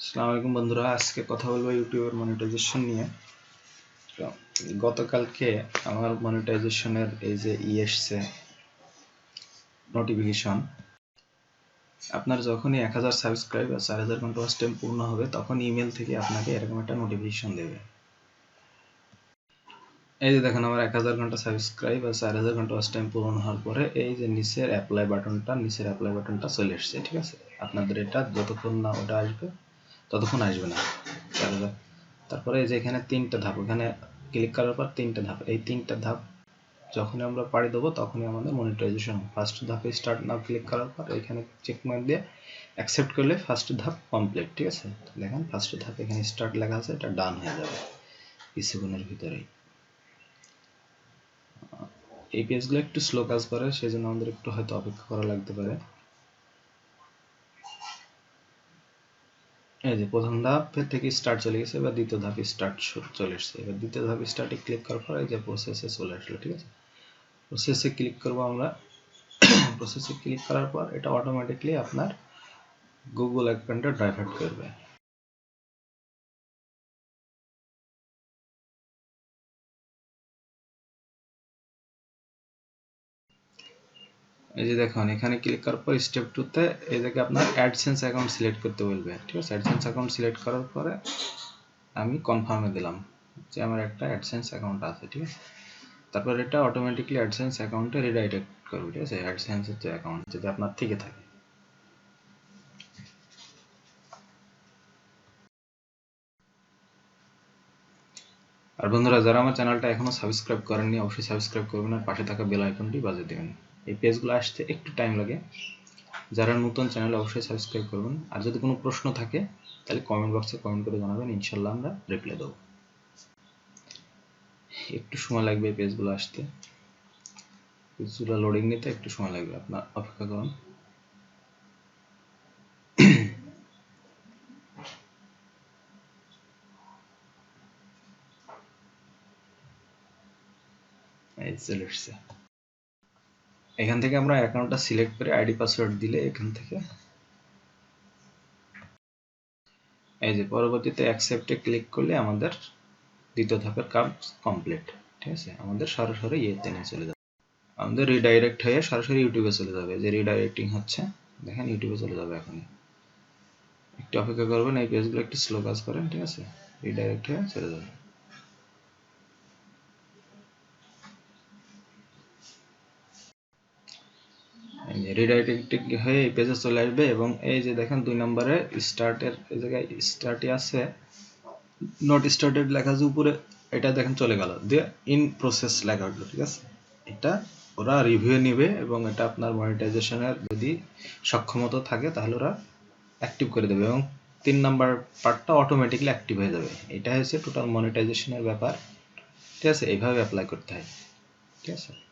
আসসালামু আলাইকুম বন্ধুরা, আজকে কথা বলব ইউটিউবের মনিটাইজেশন নিয়ে। গতকালকে আমার মনিটাইজেশনের এই যে ই এসছে নোটিফিকেশন আপনার যখনই এক হাজার সাবস্ক্রাইব আর চার হাজার ঘণ্টা টাইম পূর্ণ হবে, তখন ইমেল থেকে আপনাকে এরকম একটা নোটিফিকেশন দেবে। এই যে দেখেন, আমার এক হাজার ঘণ্টা সাবস্ক্রাইব আর চার হাজার ঘণ্টা ওয়াচ পূরণ হওয়ার পরে এই যে নিচের অ্যাপ্লাই বাটনটা নিচের অ্যাপ্লাই বাটনটা চলে এসছে, ঠিক আছে? আপনাদের এটা যতক্ষণ না ওটা আসবে ততক্ষণ আসবে না। তারপরে যে এখানে তিনটা ধাপ, এখানে ক্লিক করার পর তিনটা ধাপ। এই তিনটা ধাপ যখনই আমরা পাড়ি দেবো, তখনই আমাদের মনিটাইজেশন ফার্স্ট ধাপে স্টার্ট নাও ক্লিক করার পর এখানে চেক মার্ক দিয়ে অ্যাকসেপ্ট করলে ফার্স্ট ধাপ কমপ্লিট ঠিক আছে? দেখেন ফার্স্ট ধাপ এখানে স্টার্ট লেখা আছে, এটা ডান হয়ে যাবে কিছুক্ষণের ভিতরেই। এই পেজগুলো একটু স্লো কাজ করে সেই জন্য আমাদের একটু হয়তো অপেক্ষা করা লাগতে পারে। এই যে প্রথম ধাপ থেকে স্টার্ট চলে গেছে, এবার দ্বিতীয় ধাপ স্টার্ট চলে এসছে। এবার দ্বিতীয় ধাপ স্টার্টে ক্লিক করার পর এই যে প্রসেসে চলে আসলো, ঠিক আছে? প্রসেসে ক্লিক করব আমরা। প্রসেসে ক্লিক করার পর এটা অটোমেটিকলি আপনার গুগল অ্যাকাউন্টে ডাইভার্ট করবে। এই যে দেখুন, এখানে ক্লিক করার পর স্টেপ টুতে এই জায়গায় আপনার অ্যাডসেন্স অ্যাকাউন্ট সিলেক্ট করতে বলবে। ঠিক আছে? অ্যাডসেন্স অ্যাকাউন্ট সিলেক্ট করার পরে আমি কনফার্মে দিলাম যে আমার একটা অ্যাডসেন্স অ্যাকাউন্ট আছে, ঠিক আছে? তারপর এটা অটোমেটিকলি অ্যাডসেন্স অ্যাকাউন্টে রিডাইরেক্ট করবে, ঠিক আছে? অ্যাডসেন্সের যে অ্যাকাউন্ট যদি আপনার থেকে থাকে। আর বন্ধুরা, যারা আমার চ্যানেলটা এখনও সাবস্ক্রাইব করেননি, অবশ্যই সাবস্ক্রাইব করবেন আর পাশে থাকা বেল আইকনটি বাজিয়ে দেবেন। এই পেজগুলো আসতে একটু টাইম লাগে। যারা নতুন চ্যানেল অবশ্যই সাবস্ক্রাইব করবেন। আর যদি কোনো প্রশ্ন থাকে, তাহলে কমেন্ট বক্সে কমেন্ট করে জানাবেন ইনশাল্লাহ আমরা রিপ্লাই দেবো। একটু সময় লাগবে এই পেজগুলো আসতে। পেজগুলো লোডিং নিতে একটু সময় লাগবে, আপনার অপেক্ষা করুন। চলে এসছে। এখান থেকে আমরা অ্যাকাউন্টটা সিলেক্ট করে আইডি পাসওয়ার্ড দিলে এখান থেকে। এই যে পরবর্তীতে অ্যাকসেপ্টে ক্লিক করলে আমাদের দ্বিতীয় ধাপের কাজ কমপ্লিট ঠিক আছে? আমাদের সরাসরি ইয়েতে নিয়ে চলে যাবে। আমাদের রিডাইরেক্ট হয়ে সরাসরি ইউটিউবে চলে যাবে। যে রিডাইরেক্টিং হচ্ছে, দেখেন ইউটিউবে চলে যাবে এখনই। একটু অপেক্ষা করবেন, এই পেজগুলো একটু স্লো কাজ করেন, ঠিক আছে? রিডাইরেক্ট হয়ে চলে যাবে। রিডাইরেক্টিং হয়ে এই পেজে চলে আসবে এবং এই যে দেখেন দুই নম্বরে স্টার্টের এই জায়গায় স্টার্টে আছে। নট স্টার্টেড লেখা আছে উপরে, এটা দেখেন চলে গেল। দিয়ে ইন প্রসেস লেখা উঠল ঠিক আছে? এটা ওরা রিভিউ নেবে এবং এটা আপনার মনিটাইজেশনের যদি সক্ষমতা থাকে, তাহলে ওরা অ্যাক্টিভ করে দেবে এবং তিন নাম্বার পার্টটা অটোমেটিকলি অ্যাক্টিভ হয়ে যাবে। এটা হচ্ছে টোটাল মনিটাইজেশনের ব্যাপার। ঠিক আছে? এইভাবে অ্যাপ্লাই করতে হয়। ঠিক আছে?